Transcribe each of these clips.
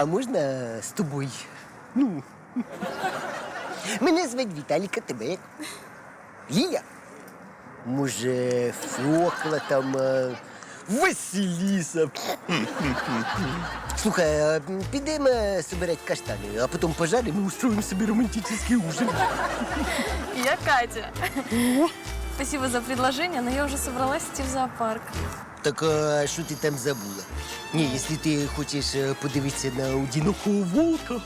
А можна з тобою? Ну. Мене звать Віталіка, тебе як? Ліля? Може, Фьокла там. е, Василіса. Слухай, а підемо собирати каштани, а потім пожаримо і устроїмо собі романтичний ужин. Я Катя. Спасибо за предложение, но я уже собралась идти в зоопарк. Так а що ти там забула? Ні, якщо ти хочеш е, подивитися на одинокого волка,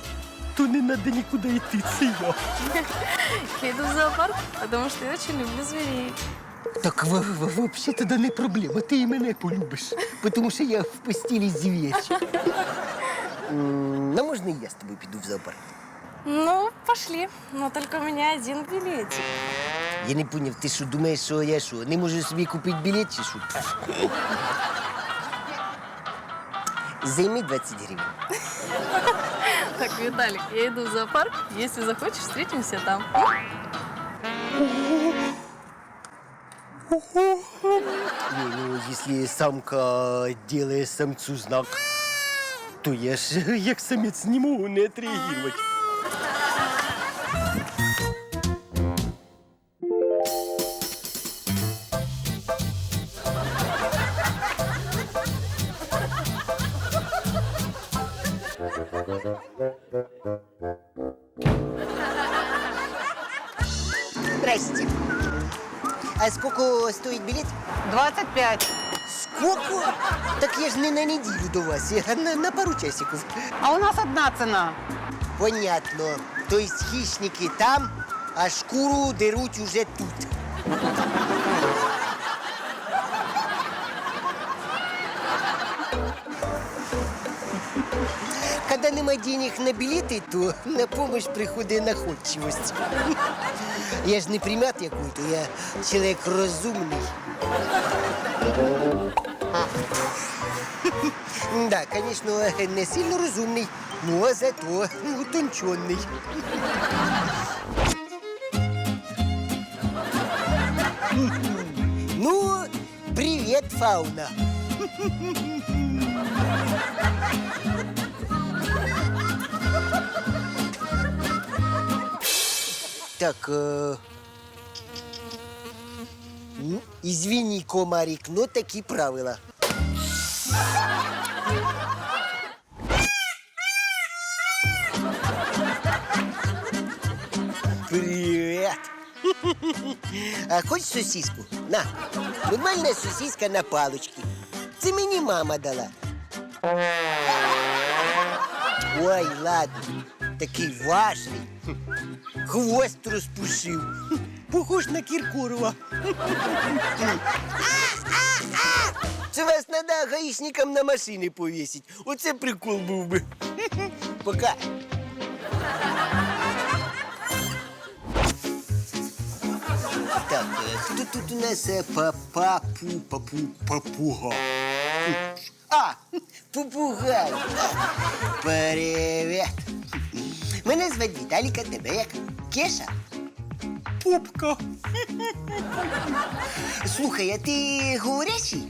то не треба нікуди йти, це я. Я иду в зоопарк, потому что я очень люблю зверей. Так в- в- вообще тоді не проблема, ти і мене полюбиш, тому що я в постілі звір. М, Ну, можна і я з тобою піду в зоопарк. Ну, пошли. Но только у меня один билетик. Я не поняв, ти що думаєш, що я що, не можу собі купити білет чи що? Займи 20 гривень. Так, Виталик, я иду в зоопарк. Если захочешь, встретимся там. Не, ну, если самка делает самцу знак, то я ж як самець не можу не отреагувати. Здрасте. А сколько стоит билет? 25. Сколько? Так я ж не на неділю до вас, я на, на пару часиків. А у нас одна цена. Понятно. То есть хищники там, а шкуру деруть уже тут. Нема денег на билеты, то на помощь приходить находчивость. Я ж не примат який-то, я чоловік розумний. Да, конечно, не сильно розумний, но зато утонченный. Ну, привет, фауна. Так, э... извини, комарик, но такие правила. Привет! А хочешь сосиску? На, нормальная сосиска на палочке. Це мені мама дала. Ой, ладно, такий важний. Хвост розпушив. Похож на Кіркорова. Це вас треба гаїшникам на машини повісить. Оце прикол був би. Пока. Так, е, хто тут у нас е, папу, папу, папуга? А, попугай. Привіт. Мене звати Віталіка, тебе як? Кеша? Пупка. Слухай, а ти говорящий?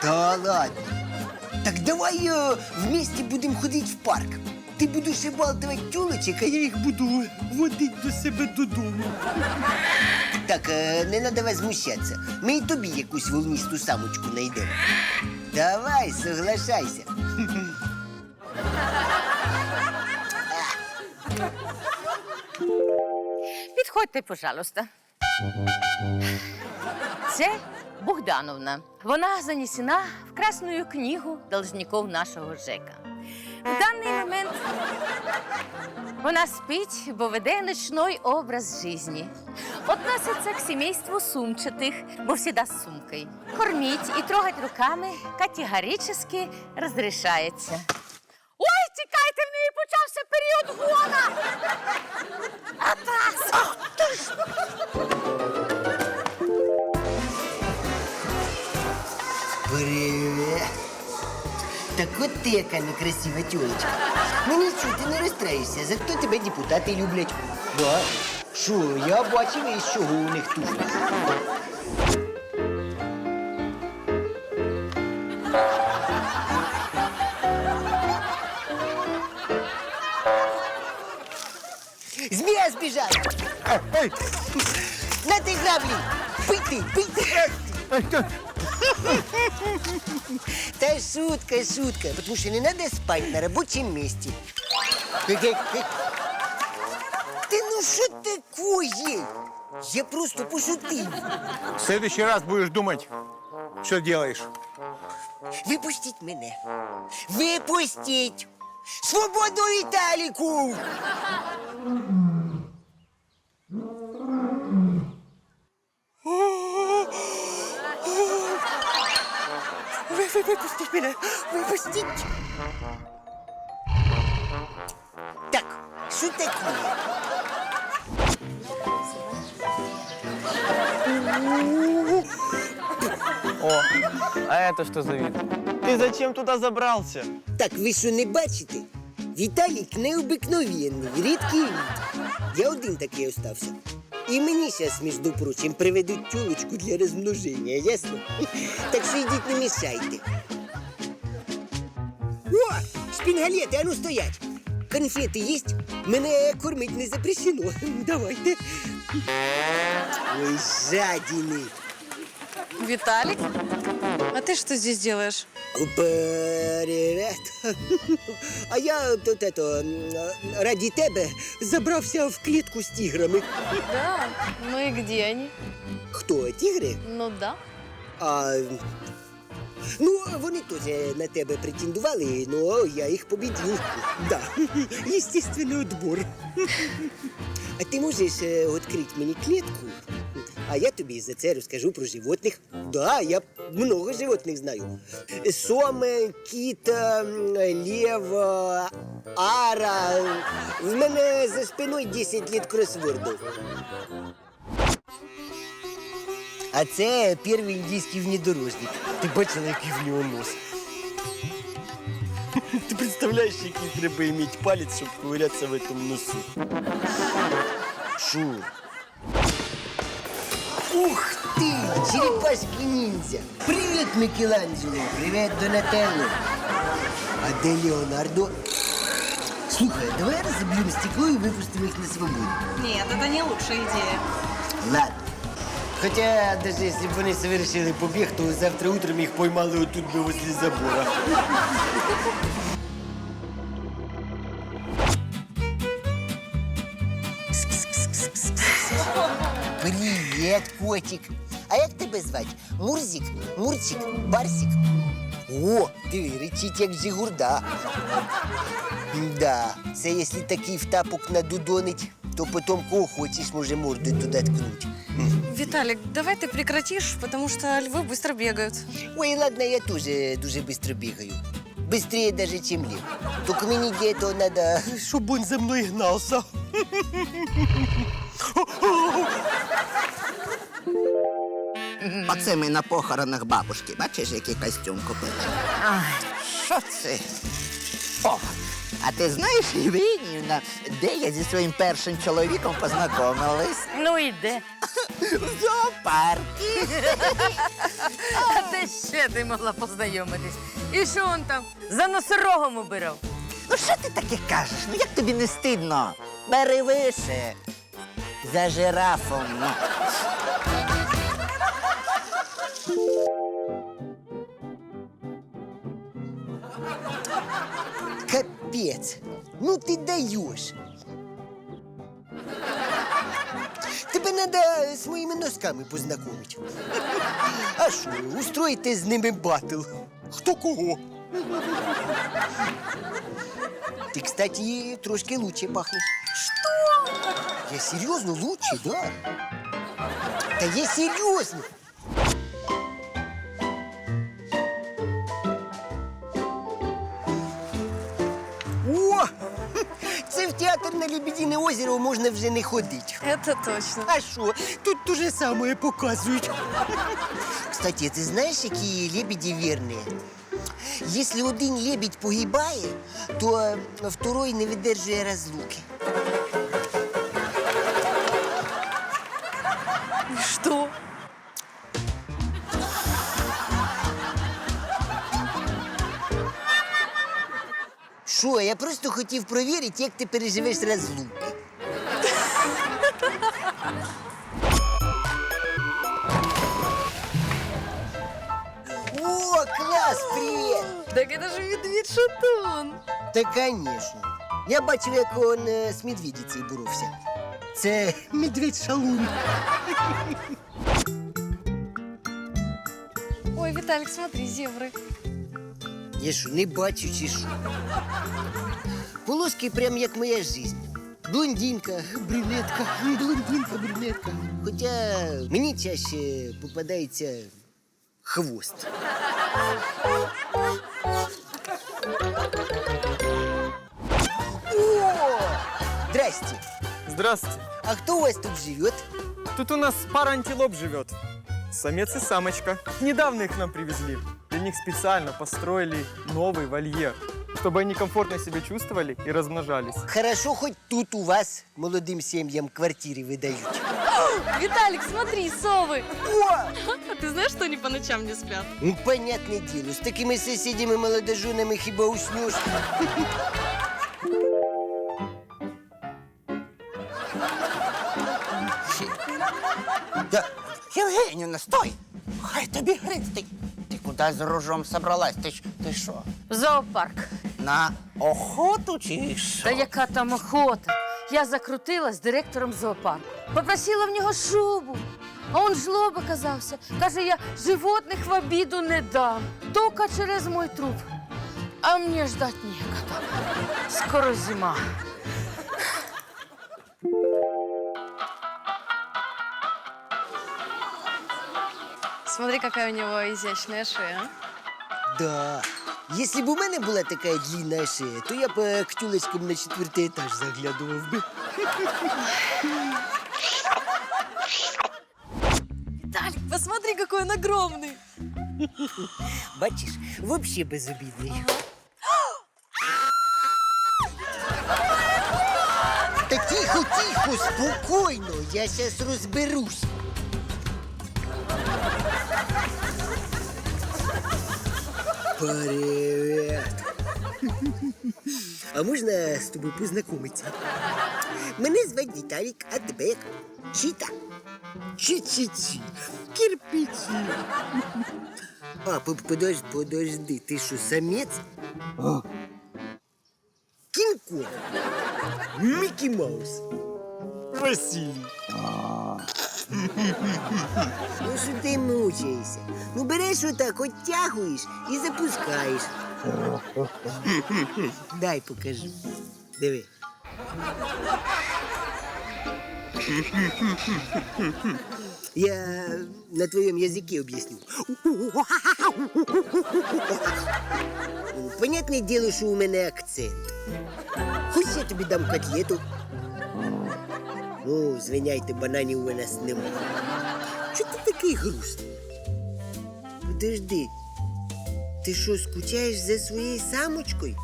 Та ладно. Так давай е, вместе будемо ходити в парк. Ти будеш обалтувати тюлочек, а я їх буду водити до себе додому. Так, е, не треба возмущатися. Ми і тобі якусь волністу самочку знайдемо. Давай, соглашайся. Підходьте, пожалуйста. Це Богдановна. Вона занесена в Красну книгу должників нашого ЖЕКа. В даний момент вона спить, бо веде ночной образ жизни. Относится к семейству сумчатых, бо всегда с сумкой. Кормить и трогать руками категорически разрешається. Ой, тікайте, в неї почався період гона! Атас! Привет. Так от ти яка некрасива тёлочка. Ну нічого, ти не розстраюйся, зато тебе депутати люблять. Да. Що, я бачив, із чого у них туфлі. На ти граблі! Пити, пити! Та шутка, шутка, потому что не надо спать на рабочем месте. Ты ну что такое? Я просто пошутил. В следующий раз будешь думать, что делаешь. Випустіть мене. Випустіть! Свободу Віталіку! Ви, ви, випустіть мене! Випустіть! Так, що таке? О, а это что за вид? Ты зачем туда забрался? Так, ви що не бачите? Віталік необикновенний, рідкий від. Я один такий остався. І мені зараз, між прочим, приведуть тюлочку для розмноження, ясно? Так що йдіть не мішайте. О, шпінгалети, а ну стоять! Конфети есть? Мене кормить не запрещено. Давайте. Ой, жадіни. Виталик? А ты что здесь делаешь? Привет. А я тут это, ради тебе забрався в клітку з тіграми. Да. Ну и где они? Хто? Тігри? Ну да. А, ну, вони теж на тебе претендували, но я їх победил. Да, естественный отбор. А ти можеш е, відкрити мені клітку? А я тобі за це розкажу про животних. Да, я много животних знаю. Соми, кіт, ем, е, ара. В мене за спиною 10 літ кросвордів. А це перший індійський внедорожник. Ти бачила, який в нього нос? Ти представляєш, який треба мати палець, щоб ковирятися в цьому носу? Шур. Ух ти! Черепашки ніндзя! Привіт, Мікеланджело! Привіт, Донателло! А де Леонардо? Слухай, давай розіб'ємо стекло і випустимо їх на свободу. Нет, это не лучшая идея. Ладно. Хотя, даже если бы они совершили побег, то завтра утром их поймали вот тут бы возле забора. Привет, котик. А як тебе звати? Мурзик, Мурчик, Барсик? О, ти речить як Жигурда. Да, це якщо такий в тапок надудонить, то потім кого хочеш може морду туди ткнуть. Виталик, давай ты прекратишь, потому что львы быстро бегают. Ой, ладно, я тоже дуже быстро бегаю. Быстрее даже, чем Лев. Только мне для этого надо, чтобы он за мной гнался. Оце ми на похоронах бабушки. Бачиш, який костюм купили? Що це? О, а ти знаєш, Євгенівна, де я зі своїм першим чоловіком познайомилась? Ну і де? В зоопарку. А де ще ти могла познайомитись? І що он там за носорогом убирав? Ну що ти таке кажеш? Ну як тобі не стидно? Бери вище. За жирафом. Ну. Капец. Ну ты даешь. Тебе надо з моїми носками познайомити. А що, устроїте з ними батл? Хто кого? Ти, кстати, трошки лучше пахнеш. Що? Я серйозно лучше, да? Та я серйозно. Театр на Лебедине озеро можна вже не ходити. Это точно. А що? Тут те же самое показують. Кстати, ти знаєш, які лебеді вірні? Якщо один лебідь погибає, то е, второй не видержує розлуки. Что? Що, я просто хотів провірити, як ти переживеш розлуки. О, клас, привіт! Так это же медведь шатун. Та, звісно. Я бачив, як он е, з медведицею боровся. Це медведь шалун. Ой, Виталик, смотри, зебры. Я що, не бачу чи що? Полоски прям як моя жизнь. Блондинка, брюнетка, блондинка, брюнетка. Хоча мені чаще попадається хвост. О! Здрасте. Здравствуйте. А кто у вас тут живет? Тут у нас пара антилоп живет. Самец и самочка. Недавно их нам привезли. Для них специально построили новый вольер, чтобы они комфортно себя чувствовали и размножались. Хорошо, хоть тут у вас молодым семьям квартиры выдают. Виталик, смотри, совы. О! А ты знаешь, что они по ночам не спят? Ну, понятное дело, с такими соседями молодоженами хіба уснешь. Да, Євгенівна, стой! Хай тобі грить. Ти з ружом собралась? Ти, ж- ти що? В зоопарк. На охоту чи що? Та яка там охота? Я закрутилась з директором зоопарку. Попросила в нього шубу. А он жлоб оказався. Каже, я животних в обіду не дам. Тока через мой труп. А мені ждать некогда. Скоро зима. Смотри, какая у него изящная шея. Да. Если бы у мене була така длинна шея, то я б е, к тюлечкам на четвертий етаж заглядував би. Виталик, посмотри, какой он огромный. Бачиш, вообще безобідний. Та тихо, тихо, спокійно, я зараз розберусь. Привет. А можна з тобою познайомитися? Мене звати Віталік, а тебе як? Чіта? Чі-чі-чі. Кирпичі. А, по- подожди, подожди, ты что, самец? А. Кинг-Конг. Микки Маус. Василий. Ну що ти мучаєшся? Ну береш отак, оттягуєш і запускаєш. Дай покажу. Диви. Я на твоем языке объясню. Понятне діло, що у мене акцент. Хоч я тобі дам котлету. Ну, звиняйте, бананів у нас немає. Чого ти такий грустний? Подожди. Ти що, скучаєш за своєю самочкою?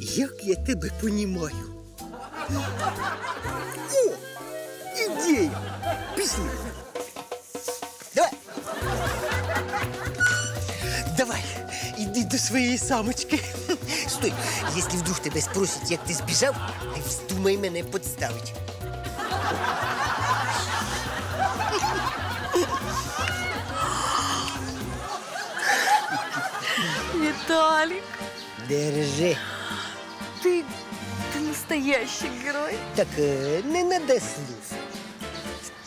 Як я тебе понімаю? О! Ідея! Пішли! Давай! Давай, іди до своєї самочки. Стой, якщо вдруг тебе спросять, як ти збіжав, не вздумай мене підставити. Виталик, Держи. ты, ты настоящий герой. Так е, не надо слів.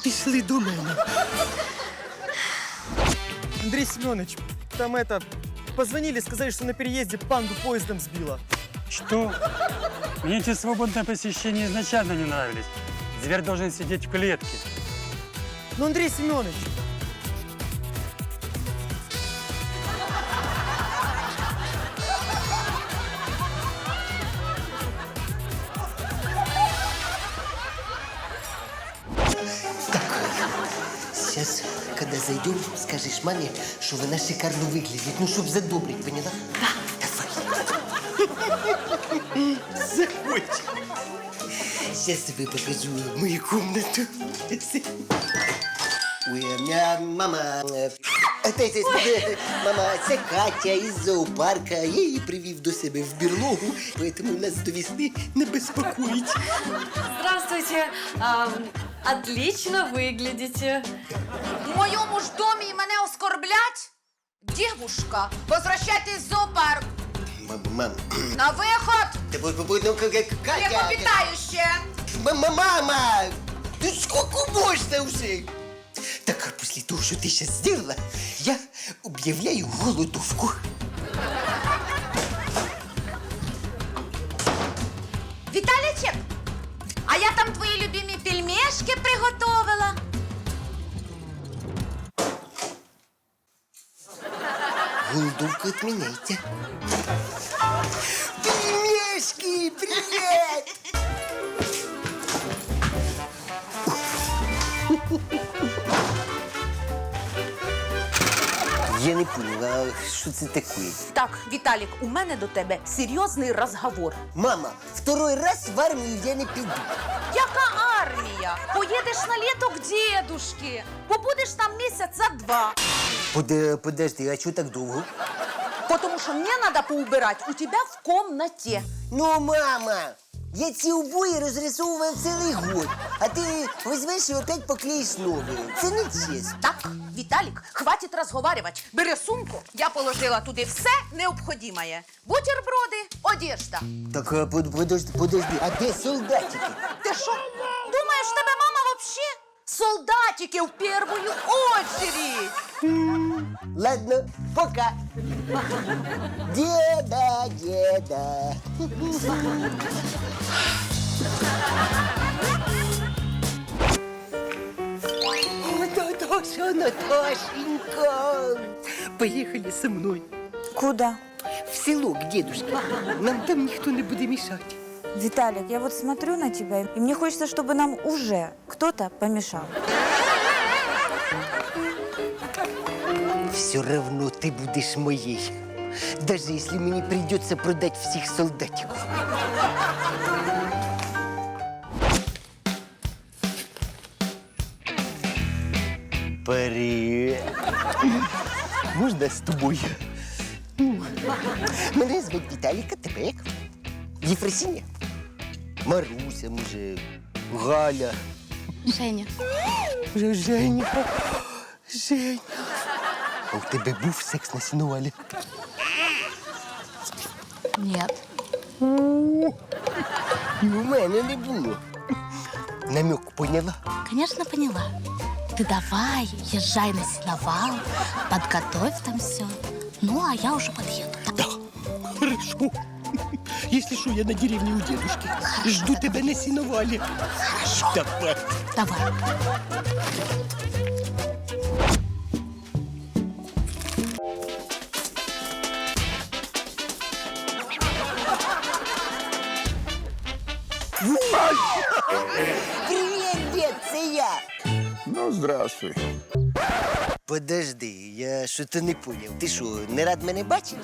Пішли до мене. Андрей Семенович, там это... Позвонили, сказали, что на переезде панду поездом сбила. Что? Мне эти свободные посещения изначально не нравились. Зверь должен сидеть в клетке. Ну, Андрей Семенович, зайдем, скажешь маме, что она шикарно выглядит. Ну, чтоб задобрить, поняла? Да. Давай. Заходь. Сейчас тебе покажу мою комнату. Ой, у меня мама... э, Это, это, это, мама, це Катя із зоопарка. Я її привів до себе в берлогу, поэтому нас до весни не безпокоїть. Здравствуйте. Ам, отлично выглядите. В моєму ж домі мене оскорблять? бабушка. Возвращайтесь в зоопарк. Мам. На виход! Бу- ну, как- как Катя. Млекопитающее! Мама, мама! Ну сколько можна вже? Так, а після того, що ти зараз зробила, я об'являю голодовку. Віталічек, а я там твої любимі пельмешки приготовила. Голодовка відміняється. Пельмешки, привіт! Я не поняла, що це таке? Так, Віталік, у мене до тебе серйозний розговор. Мама, второй раз в армію я не піду. Яка армія? Поїдеш на літо к дедушки. Побудеш там місяця два. Поде, подожди, а чого так довго? Потому що мені треба поубирати у тебе в комнаті. Ну, мама, я ці обої розрисовував цілий год, а ти візьмеш і опять поклеїш нові. Це не чесно. Так, Віталік, хватить розговарювати. Бери сумку, я положила туди все необхідне. Бутерброди, одежда. Так, под- подожди, подожди, а де солдатики? Ти що? Думаєш, тебе мама вообще? Солдатики в первую очередь. Ладно, пока. Деда, деда. Наташа, Наташенька, поехали со мной Куда? в село к дедушке. Нам там никто не будет мешать. Виталик, я вот смотрю на тебя, и мне хочется, чтобы нам уже кто-то помешал. Все равно ты будешь моей. Даже если мне придется продать всех солдатиков. Привет. Можна з тобою? Ну, Мене звуть Віталіка, тебе як? Єфросіння? Маруся, може, Галя. Женя. Вже Женя. Женя. А у тебе був секс на сінувалі? Нет. І у мене не було. Намек поняла? Конечно, поняла. Ты давай, езжай на сеновал, подготовь там все. Ну, а я уже подъеду. Хорошо. Если что, я на деревне у дедушки. Жду тебя на сеновале. Хорошо. Давай. Давай. Привет, дед, це я. Ну, здравствуй. Подожди, я що-то не понял. Ти що, не рад мене бачити?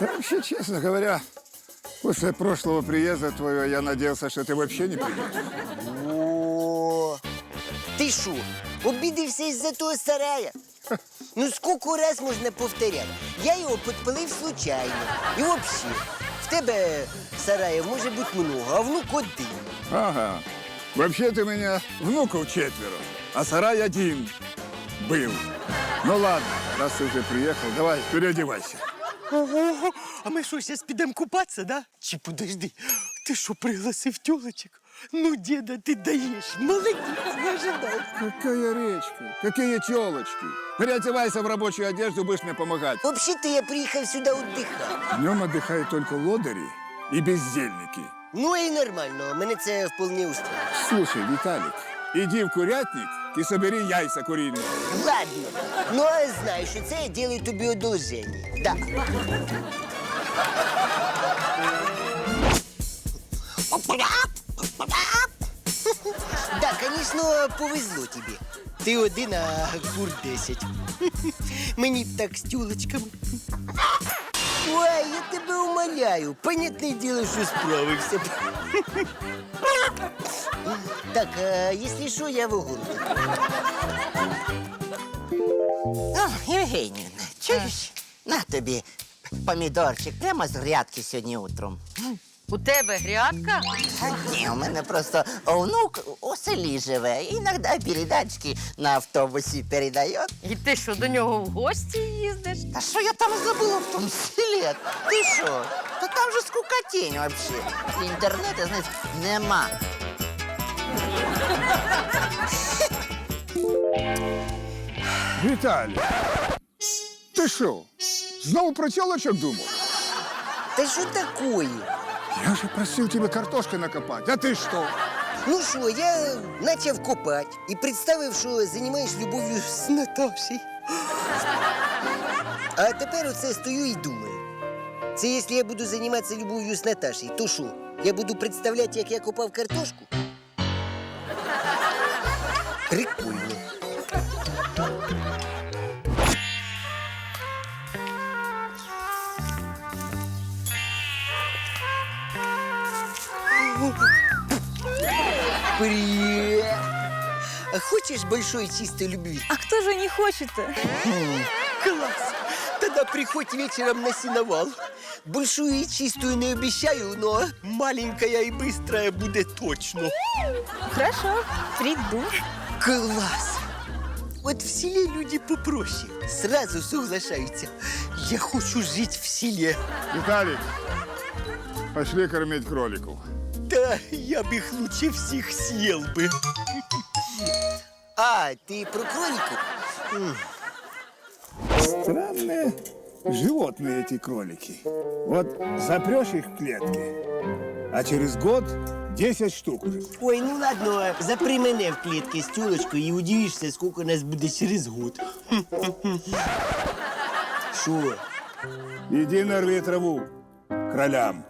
Да вообще, честно говоря, после прошлого приезда твоего я надеялся, что ты вообще не придешь. О, ти що, обідався із-за того сарая? Ну скільки раз можна повторяти? Я його підпалив случайно. І взагалі, в тебе сараїв може бути много, а внук один. Ага. Вообще-то у меня внуков четверо, а сарай один был. Ну ладно, раз ты уже приехал, давай, переодевайся. Ого, а ми що, зараз підемо купатися, да? Чи подожди, ти що, пригласив тёлочек? Ну, деда, ти даєш. Молодець, не ожидав. Какая речка, какие телочки. Переодевайся в рабочую одежду, будешь мне помогать. Взагалі-то я приїхав сюди віддихати. Днем отдыхают только лодыри и бездельники. Ну і нормально, мене це вполне устроїть. Слушай, Виталик, иди в курятник и собери яйца куриные. Ладно, ну а знаю, що це я делаю тобі одолження. Да. Да, конечно, повезло тобі. Ти один, а кур десять. Мені б так з тюлочками. Ой, я тебе умоляю. Понятне діло, що справився. Так, а, якщо що, я в огороді. Ну, Євгенівна, чуєш? На тобі помідорчик прямо з грядки сьогодні утром. У тебе грядка? Та ні, у мене просто внук у селі живе. Іноді передачки на автобусі передає. І ти що, до нього в гості їздиш? Та що я там забула в тому селі? Ти що? Та там же скукотінь вообще. Інтернету, знаєш, нема. Виталий, ты что, снова про телочек думал? Та що такое? Я же просил тебя картошкой накопать, а ты что? Ну що, я почав копати і представив, що займаюсь любов'ю з Наташею. А тепер оце стою і думаю. Це якщо я буду займатися любов'ю з Наташею, то що? Я буду представляти, як я копав картошку? Прикольно. Привет! Хочешь большой чистой любви? А кто же не хочет-то? Класс! Тогда приходь вечером на сеновал. Большую и чистую не обещаю, но маленькая и быстрая будет точно. Хорошо, приду. Класс! Вот в селе люди попроще. Сразу соглашаются. Я хочу жить в селе. Виталик, пошли кормить кроликов. Да, я бы их лучше всех съел бы. А, ты про кроликов? Странные животные эти кролики. Вот запрешь их в клетки, а через год 10 штук уже. Ой, ну ладно, запри мене в клітки з тюлочкою і удивишся, скільки нас буде через год. Що? Иди нарви траву кролям.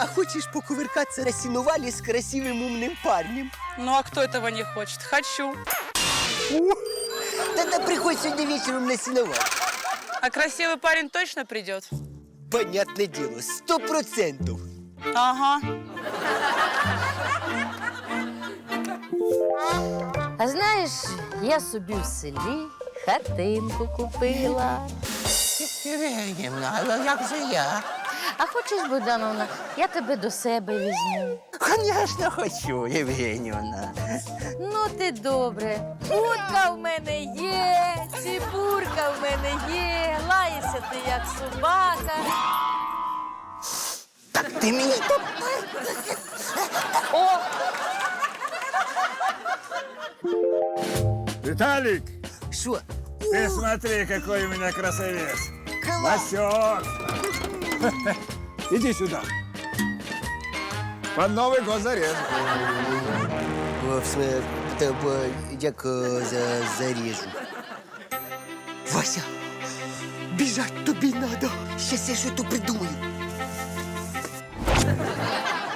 А хочешь покувыркаться на сеновале с красивым умным парнем? Ну а кто этого не хочет? Хочу. Тогда приходь сегодня вечером на сеновал. А красивый парень точно придет? Понятное дело, сто процентов. Ага. А знаєш, я собі в селі хатинку купила. Євгенівна, але як же я? А хочеш, Богдановна, я тебе до себе візьму. Звісно, хочу, Євгенівна. Ну, ти добре. Утка в мене є, цибурка в мене є, лаєшся ти як собака. Так ти мені О, Виталик, Что? ты смотри, какой у меня красавец. Класс! Васек. Иди сюда. Под Новый год зарежу. Все, тебе дяко за зарежу. Вася, бежать тобі надо. Сейчас я что-то придумаю.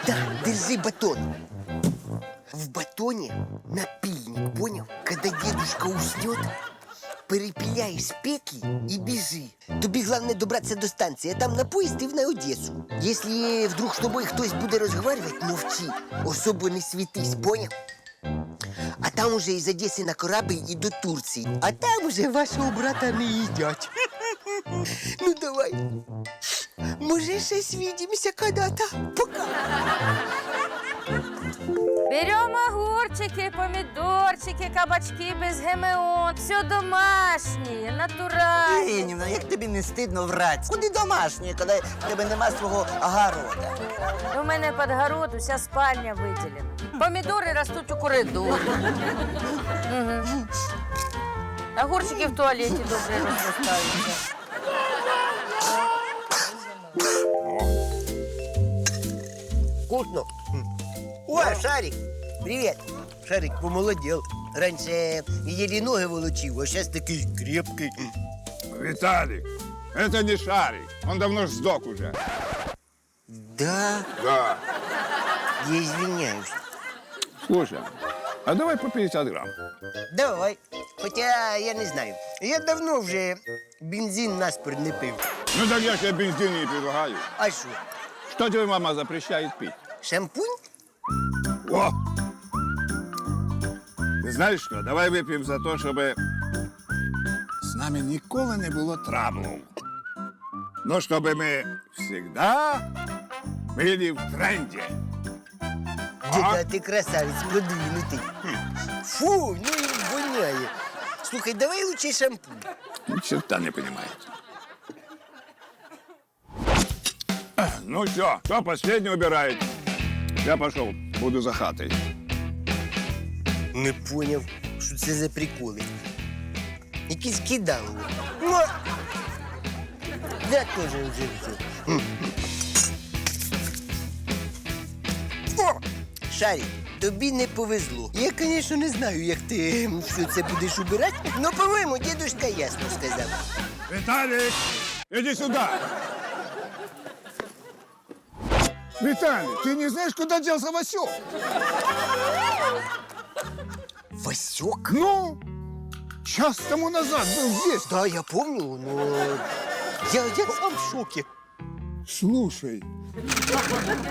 Да, держи батон. В батоне напильник, понял? Когда дедушка уснет, перепиляешь петли и бежи. Тобі главное добраться до станции, а там на поезд и в на Одессу. Если вдруг с тобой хтось буде розговаривать, мовчи. Особо не світись, понял? А там уже из Одессы на корабль и до Турции. А там уже вашого брата не їдять. Ну давай. Може, ще свідімося когда-то. Пока. Беремо огурчики, помідорчики, кабачки без ГМО. Все домашнє, натуральне. Євгенівна, як тобі не стидно врати? Куди домашнє, коли в тебе нема свого огорода? У мене під город уся спальня виділена. Помідори ростуть у коридорі. Мгм. Огурчики в туалеті добре розростаються. Вкусно. О, Шарик, привет. Шарик помолодел. Раньше еле ноги волочил, а сейчас такий крепкий. Виталик, это не шарик. Он давно ж сдох уже. Да, Да. я извиняюсь. Слушай, а давай по 50 грамм. Давай. Хотя я не знаю. Я давно вже бензин наспор не пив. Ну так я тебе бензин не предлагаю. А що? Что тебе мама запрещает пить? Шампунь? О! Ти знаєш що? Давай вип'ємо за те, щоб з нами ніколи не було траблу. Ну, щоб ми завжди були в тренді. Діда, ти красавець, продвинутий. Хм. Фу, ну і воняє. Слухай, давай лучше шампунь. Ни черта не понимает. Ну все, кто последний убирает? Я пошел, Буду за хатой. Не поняв, що це за приколи. Якісь кидали. Ну, я теж вже все. О, Шарі, тобі не повезло. Я, звісно, не знаю, як ти все це будеш убирати, але, по-моєму, дідушка ясно сказав. Виталик, иди сюда. Виталий, ты не знаешь, куда делся Васек? Васюк? Ну, час тому назад был здесь. Да, я помню, но я, я сам в шоке. Слушай,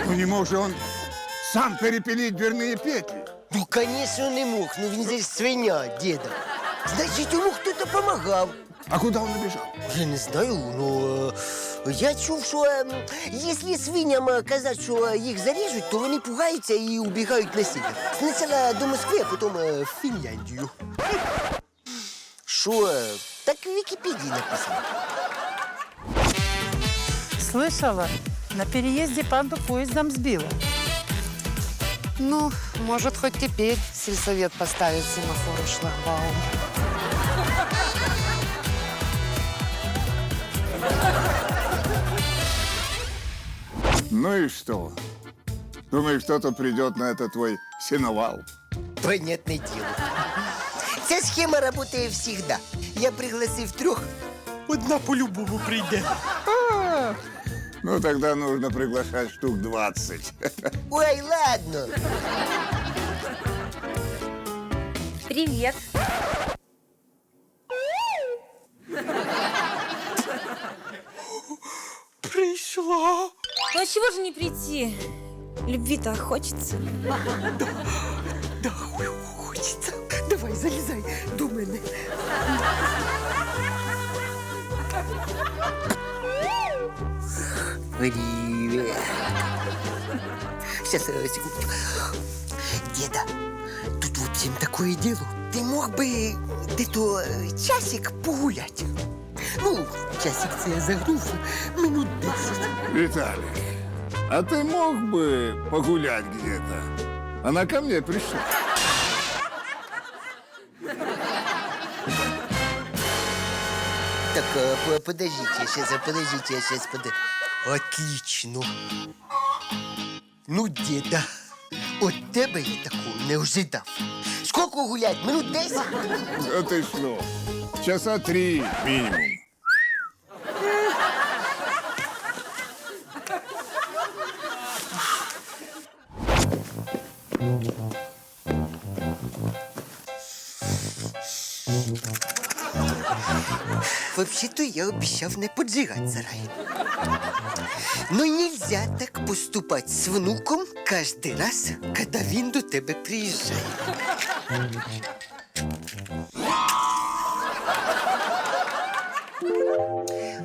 ну не мог же он сам перепилить дверные петли. Ну, конечно, не мог. Він же ж свиня, діда. Значить, йому хтось допомагав. А куда он убежал? Я не знаю, ну е, я чув, що е, якщо свиням е, казати, що їх заріжуть, то вони пугаються і убігають на север. Спочатку до Москви, а потім е, в Фінляндію. Що? е, Так в Вікіпедії написано. Слышала, на переезде панду поездом сбила. Ну, может, хоть теперь сельсовет поставит семафор и шлагбаум. Ну и что? Думаешь, кто-то придет на этот твой сеновал? Понятне діло. Ця схема працює завжди. Я пригласив трьох, одна по-любому прийде. Ну, тогда нужно приглашать штук 20. Ой, ладно. Привіт. Прийшла. Ну а чего же не прийти? Любви-то хочется. Да, хочеться. Давай, залізай до мене. Привет. Сейчас, э, секундочку. Деда, тут в общем такое дело. Ты мог бы где-то э, часик погулять? Ну, часик це я загнув минут десять. Виталий, а ты мог бы погулять где-то? Она ко мне пришла. Так, э, по- подождите, сейчас, подождите, сейчас, под... Отлично. Ну, деда, от тебе я такого не ожидав. Скільки гулять? Минут 10? Да ты что? Часа три минимум. Вообще-то я обещав не поджигать сарай. Но нельзя так поступать с внуком каждый раз, когда він до тебе приїжджає.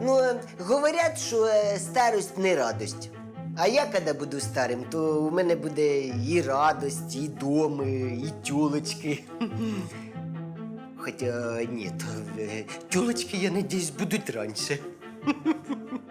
Ну, е, говорять, що е, старость не радость. А я, коли буду старим, то у мене буде і радость, і доми, і тюлочки. Хотя нет, телочки, тёлочки, я надеюсь, будут раньше.